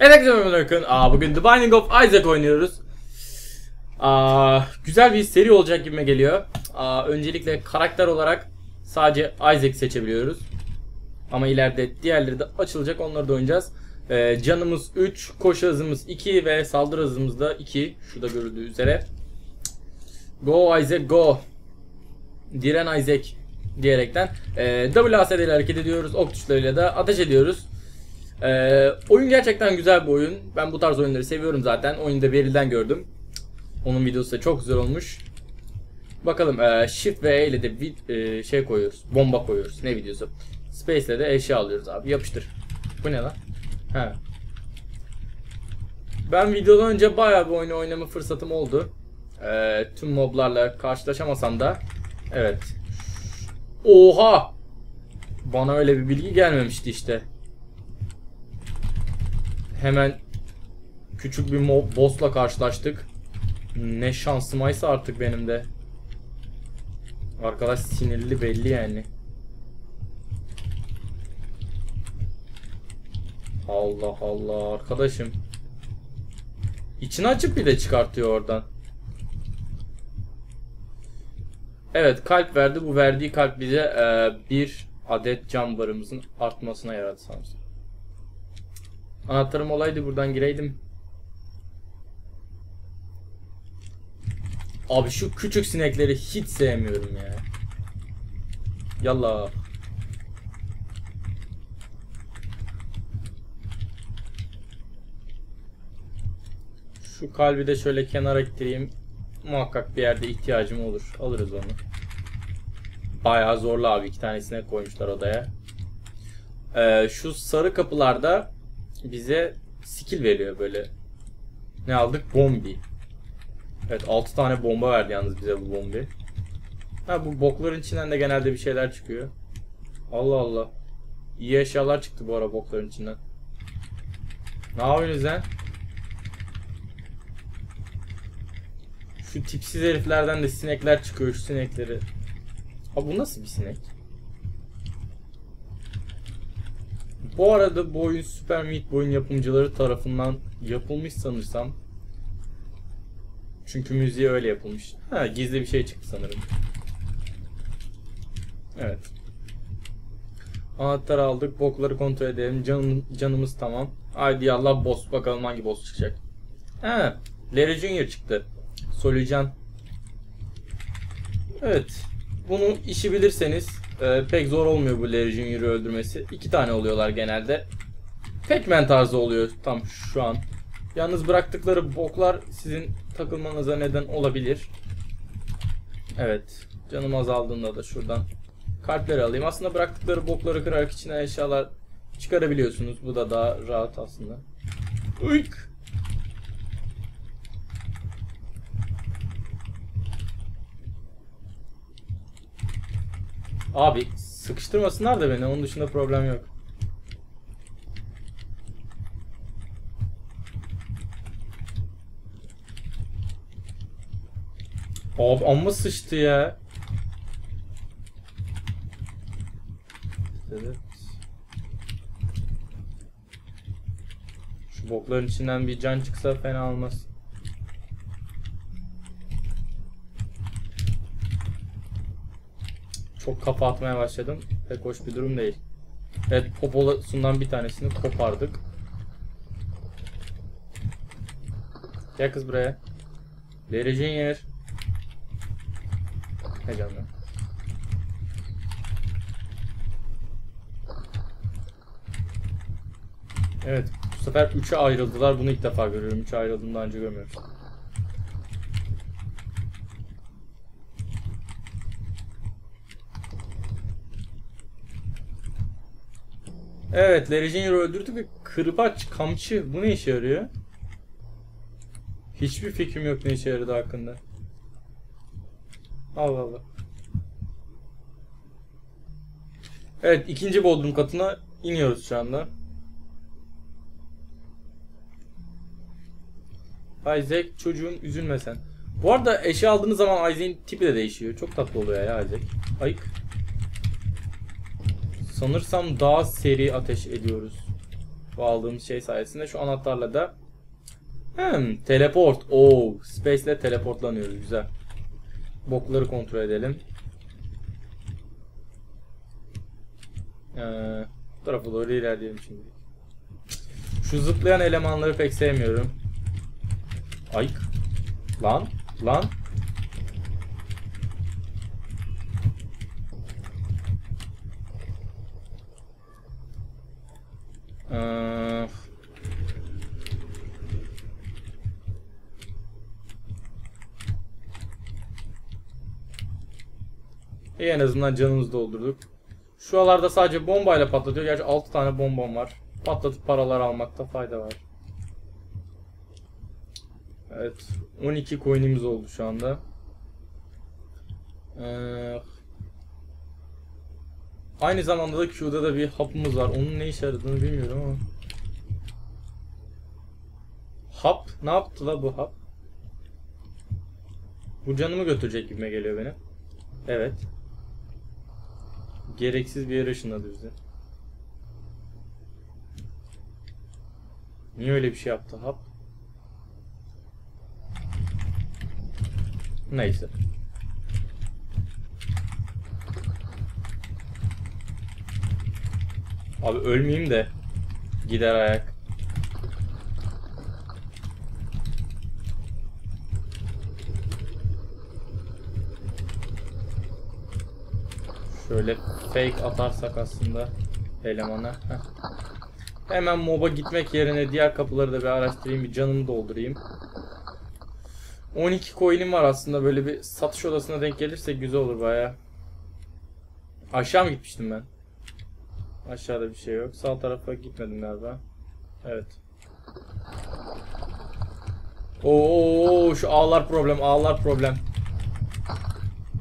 Evet selamünaleyküm. Aa bugün The Binding of Isaac oynuyoruz. Aa güzel bir seri olacak gibime geliyor. Aa öncelikle karakter olarak sadece Isaac seçebiliyoruz. Ama ileride diğerleri de açılacak. Onları da oynayacağız. Ee, canımız 3, koşu hızımız 2 ve saldırı hızımız da 2. Şurada görüldüğü üzere. Go Isaac go. Diren Isaac diyerekten e, WASD ile hareket ediyoruz. Ok tuşlarıyla da ateş ediyoruz. Ee, oyun gerçekten güzel bir oyun. Ben bu tarz oyunları seviyorum zaten. Oyunda verilden gördüm. Onun videosu da çok güzel olmuş. Bakalım e, Shift ve E ile de bir e, şey koyuyoruz. Bomba koyuyoruz. Ne videosu? Space ile de eşya alıyoruz abi. Yapıştır. Bu ne lan? He. Ben videodan önce bayağı bir oyunu oynama fırsatım oldu. E, tüm moblarla karşılaşamasam da. Evet. Oha! Bana öyle bir bilgi gelmemişti işte. Hemen küçük bir mob boss'la karşılaştık. Ne şansımaysa artık benim de. Arkadaş sinirli belli yani. Allah Allah arkadaşım. İçini açıp bir de çıkartıyor oradan. Evet kalp verdi. Bu verdiği kalp bize e, bir adet can barımızın artmasına yaradı sanırsam. Anahtarım olaydı buradan gireydim. Abi şu küçük sinekleri hiç sevmiyorum ya. Yallah. Şu kalbi de şöyle kenara ittireyim. Muhakkak bir yerde ihtiyacım olur. Alırız onu. Bayağı zorlu abi. iki tanesine koymuşlar odaya. Ee, şu sarı kapılarda bize skill veriyor böyle. Ne aldık? Bombi. Evet 6 tane bomba verdi yalnız bize bu bombi. Ha bu bokların içinden de genelde bir şeyler çıkıyor. Allah Allah. İyi eşyalar çıktı bu ara bokların içinden. Ne yapıyorsunuz lan? Şu tipsiz heriflerden de sinekler çıkıyor şu sinekleri. Ha bu nasıl bir sinek? Bu arada bu oyun Super Meat Boy'un yapımcıları tarafından yapılmış sanırsam. Çünkü müziği öyle yapılmış. Ha gizli bir şey çıktı sanırım. Evet. Anahtar aldık. Bokları kontrol edelim. Canım, canımız tamam. Haydi Allah boss. Bakalım hangi boss çıkacak. Ha, Larry Junior çıktı. Solucan. Evet. Bunu işi bilirseniz e, pek zor olmuyor bu Larry Junior'ı öldürmesi. İki tane oluyorlar genelde. Pac-Man tarzı oluyor tam şu an. Yalnız bıraktıkları boklar sizin takılmanıza neden olabilir. Evet. Canım azaldığında da şuradan kalpleri alayım. Aslında bıraktıkları bokları kırarak içine eşyalar çıkarabiliyorsunuz. Bu da daha rahat aslında. Uyk. Abi sıkıştırmasınlar da beni. Onun dışında problem yok. Abi amma sıçtı ya. Evet. Şu bokların içinden bir can çıksa fena olmaz. Çok kafa atmaya başladım. Pek hoş bir durum değil. Evet poposundan bir tanesini kopardık. Gel kız buraya. Vereceğin yer. He canım. Evet. Bu sefer 3'e ayrıldılar. Bunu ilk defa görüyorum. 3'e ayrıldığını daha önce görmüyorum. Evet. Larry Junior'ı öldürdük ve kırbaç, kamçı. Bu ne işe yarıyor? Hiçbir fikrim yok ne işe yaradı hakkında. Allah Allah. Evet ikinci bodrum katına iniyoruz şu anda. Isaac çocuğum üzülme sen. Bu arada eşya aldığınız zaman Isaac'in tipi de değişiyor. Çok tatlı oluyor ya Isaac. Ayık. Sanırsam daha seri ateş ediyoruz. Bu aldığımız şey sayesinde şu anahtarla da hmm, teleport. Oo, space ile teleportlanıyoruz. Güzel. Bokları kontrol edelim. Ee, bu tarafa doğru ilerleyelim şimdi. Şu zıplayan elemanları pek sevmiyorum. Ayık. Lan. Lan. Ee, İyi en azından canımızı doldurduk. Şu alarda sadece bombayla patlatıyor. Gerçi 6 tane bombam var. Patlatıp paralar almakta fayda var. Evet. 12 coin'imiz oldu şu anda. Ee, aynı zamanda da Q'da da bir hapımız var. Onun ne işe yaradığını bilmiyorum ama. Hap? Ne yaptı la bu hap? Bu canımı götürecek gibime geliyor benim. Evet. Gereksiz bir yere ışınladı bizi. Niye öyle bir şey yaptı hap? Neyse. Abi ölmeyeyim de gider ayak. Şöyle fake atarsak aslında elemana. Heh. Hemen moba gitmek yerine diğer kapıları da bir araştırayım, bir canımı doldurayım. 12 coin'im var aslında böyle bir satış odasına denk gelirse güzel olur baya. Aşağı mı gitmiştim ben? Aşağıda bir şey yok. Sağ tarafa gitmedim galiba. Evet. Oo şu ağlar problem, ağlar problem.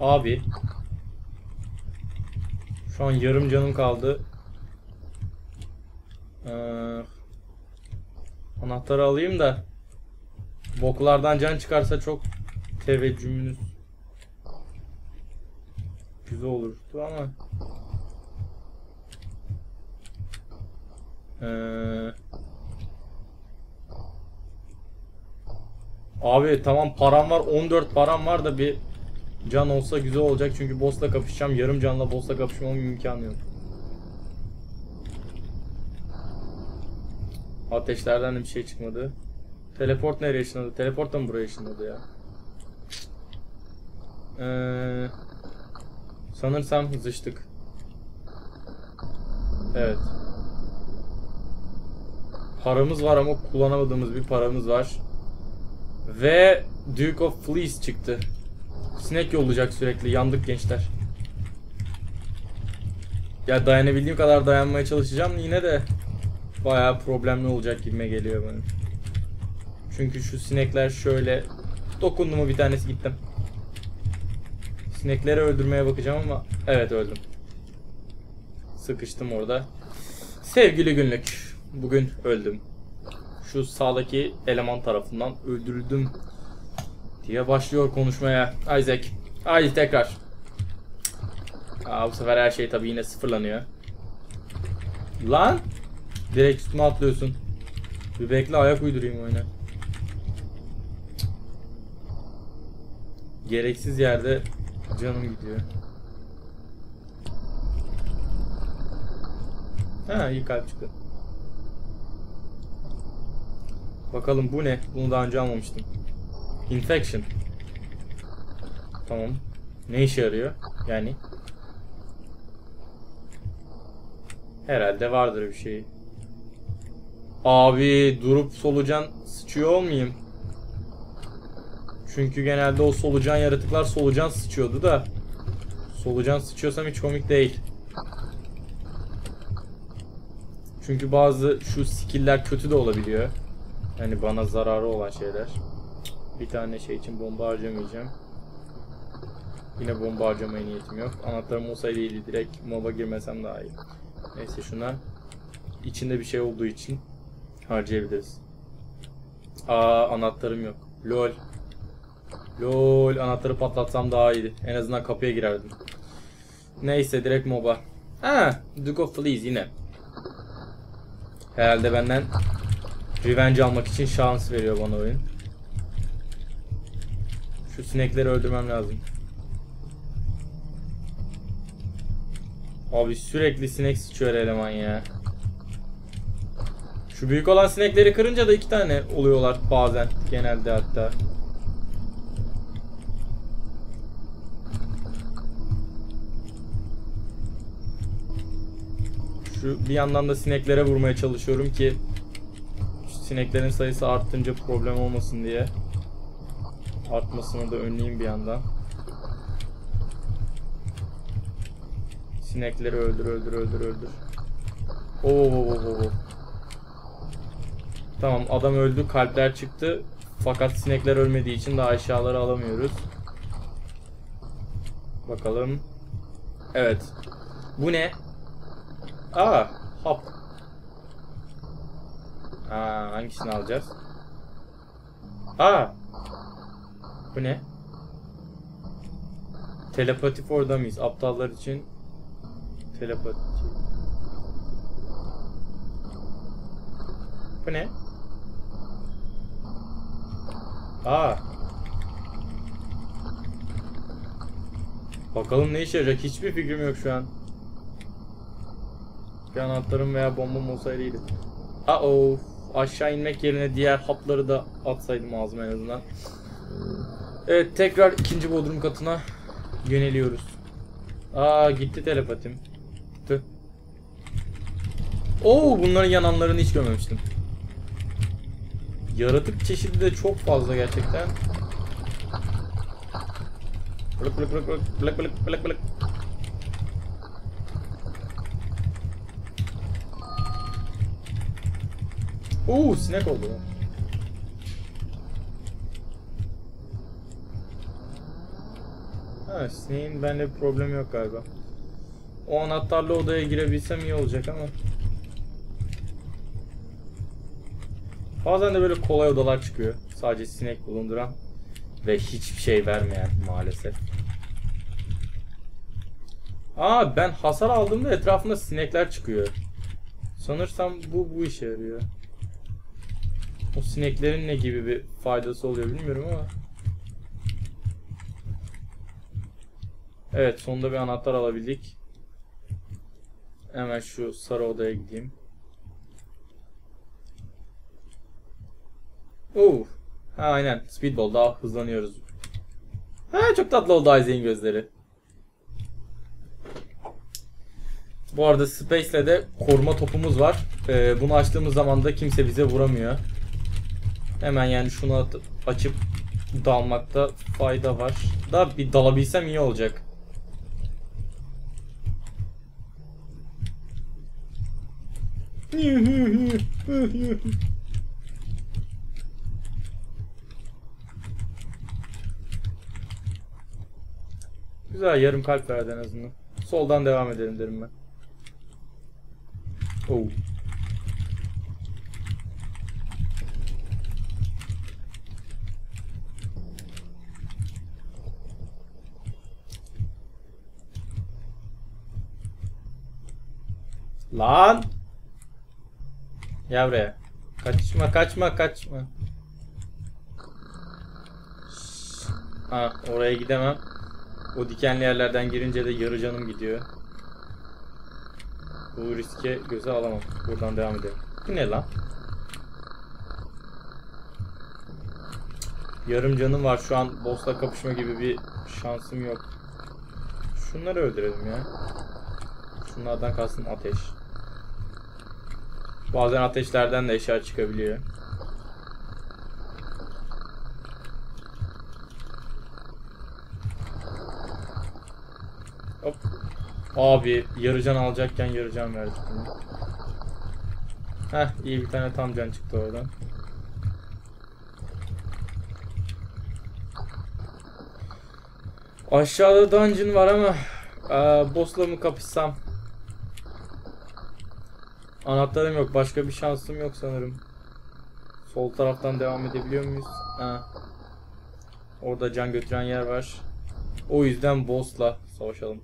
Abi. Şu an yarım canım kaldı. Ee, anahtarı alayım da boklardan can çıkarsa çok teveccühünüz güzel olurdu ama ee, abi tamam param var 14 param var da bir can olsa güzel olacak çünkü boss'la kapışacağım yarım canla boss'la kapışmamın imkanı yok Ateşlerden de bir şey çıkmadı. Teleport nereye ışınladı? Teleport da mı buraya ışınladı ya? Ee, sanırsam zıştık. Evet. Paramız var ama kullanamadığımız bir paramız var. Ve Duke of Fleece çıktı. Sinek yollayacak sürekli. Yandık gençler. Ya dayanabildiğim kadar dayanmaya çalışacağım yine de bayağı problemli olacak gibime geliyor benim. Çünkü şu sinekler şöyle dokundu mu bir tanesi gittim. Sinekleri öldürmeye bakacağım ama evet öldüm. Sıkıştım orada. Sevgili günlük. Bugün öldüm. Şu sağdaki eleman tarafından öldürüldüm. Diye başlıyor konuşmaya. Isaac. Haydi tekrar. Aa, bu sefer her şey tabii yine sıfırlanıyor. Lan! Direkt üstüme atlıyorsun. Bir bekle ayak uydurayım oyuna. Gereksiz yerde canım gidiyor. Ha iyi kalp çıktı. Bakalım bu ne? Bunu daha önce almamıştım. Infection. Tamam. Ne işe yarıyor? Yani. Herhalde vardır bir şey. Abi durup solucan sıçıyor olmayayım. Çünkü genelde o solucan yaratıklar solucan sıçıyordu da. Solucan sıçıyorsam hiç komik değil. Çünkü bazı şu skill'ler kötü de olabiliyor. Yani bana zararı olan şeyler. Bir tane şey için bomba harcamayacağım. Yine bomba harcamaya niyetim yok. Anahtarım olsaydı direkt moba girmesem daha iyi. Neyse şuna içinde bir şey olduğu için harcayabiliriz. Aa anahtarım yok. Lol. Lol anahtarı patlatsam daha iyiydi. En azından kapıya girerdim. Neyse direkt moba. Ha, Duke of Fleece yine. Herhalde benden revenge almak için şans veriyor bana oyun. Şu sinekleri öldürmem lazım. Abi sürekli sinek sıçıyor eleman ya. Şu büyük olan sinekleri kırınca da iki tane oluyorlar bazen. Genelde hatta. Şu bir yandan da sineklere vurmaya çalışıyorum ki sineklerin sayısı arttınca problem olmasın diye. Artmasını da önleyeyim bir yandan. Sinekleri öldür öldür öldür öldür. Oo, oo, oo, oo. Tamam adam öldü kalpler çıktı. Fakat sinekler ölmediği için daha eşyaları alamıyoruz. Bakalım. Evet. Bu ne? Aa, hap. Aa, hangisini alacağız? Aa. Bu ne? Telepati for dummies. Aptallar için telepati. Bu ne? Aa. Bakalım ne işe yarayacak? Hiçbir fikrim yok şu an. Bir anahtarım veya bombam olsaydı iyiydi. Aa o aşağı inmek yerine diğer hapları da atsaydım ağzıma en azından. Evet tekrar ikinci bodrum katına yöneliyoruz. Aa gitti telepatim. Tüh. Oo bunların yananlarını hiç görmemiştim. Yaratık çeşidi de çok fazla gerçekten. Blık blık blık blık blık blık blık blık. Oo sinek oldu. Ha sineğin bende bir problemi yok galiba. O anahtarlı odaya girebilsem iyi olacak ama. Bazen de böyle kolay odalar çıkıyor. Sadece sinek bulunduran ve hiçbir şey vermeyen maalesef. Aa ben hasar aldığımda etrafında sinekler çıkıyor. Sanırsam bu bu işe yarıyor. O sineklerin ne gibi bir faydası oluyor bilmiyorum ama. Evet sonunda bir anahtar alabildik. Hemen şu sarı odaya gideyim. Oo. Ha aynen. Speedball daha hızlanıyoruz. Ha çok tatlı oldu Isaac'in gözleri. Bu arada Space'le de koruma topumuz var. Ee, bunu açtığımız zaman da kimse bize vuramıyor. Hemen yani şunu açıp dalmakta fayda var. Da bir dalabilsem iyi olacak. Güzel yarım kalp verdi en azından. Soldan devam edelim derim ben. Oo. Lan! Gel buraya. Kaçma kaçma kaçma. Ha oraya gidemem. O dikenli yerlerden girince de yarı canım gidiyor. Bu riske göze alamam. Buradan devam edelim. Bu ne lan? Yarım canım var şu an boss'la kapışma gibi bir şansım yok. Şunları öldürelim ya. Şunlardan kalsın ateş. Bazen ateşlerden de eşya çıkabiliyor. Hop. Abi yarıcan alacakken yarıcan verdik. Heh iyi bir tane tam can çıktı oradan. Aşağıda dungeon var ama eee boss'la mı kapışsam? Anahtarım yok. Başka bir şansım yok sanırım. Sol taraftan devam edebiliyor muyuz? Ha. Orada can götüren yer var. O yüzden boss'la savaşalım.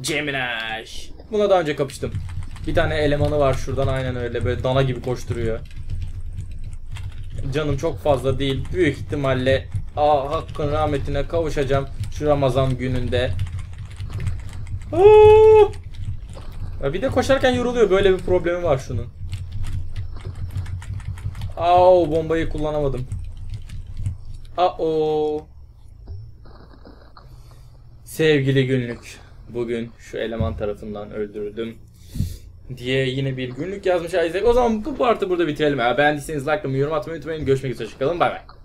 Gemini. Buna daha önce kapıştım. Bir tane elemanı var şuradan aynen öyle böyle dana gibi koşturuyor. Canım çok fazla değil. Büyük ihtimalle Aa, hakkın rahmetine kavuşacağım şu Ramazan gününde. Aa! Ya bir de koşarken yoruluyor. Böyle bir problemi var şunun. Au bombayı kullanamadım. Aa. Sevgili günlük. Bugün şu eleman tarafından öldürdüm. Diye yine bir günlük yazmış Isaac. O zaman bu partı burada bitirelim. Eğer beğendiyseniz like yorum atmayı unutmayın. Görüşmek üzere. Hoşçakalın. Bay bay.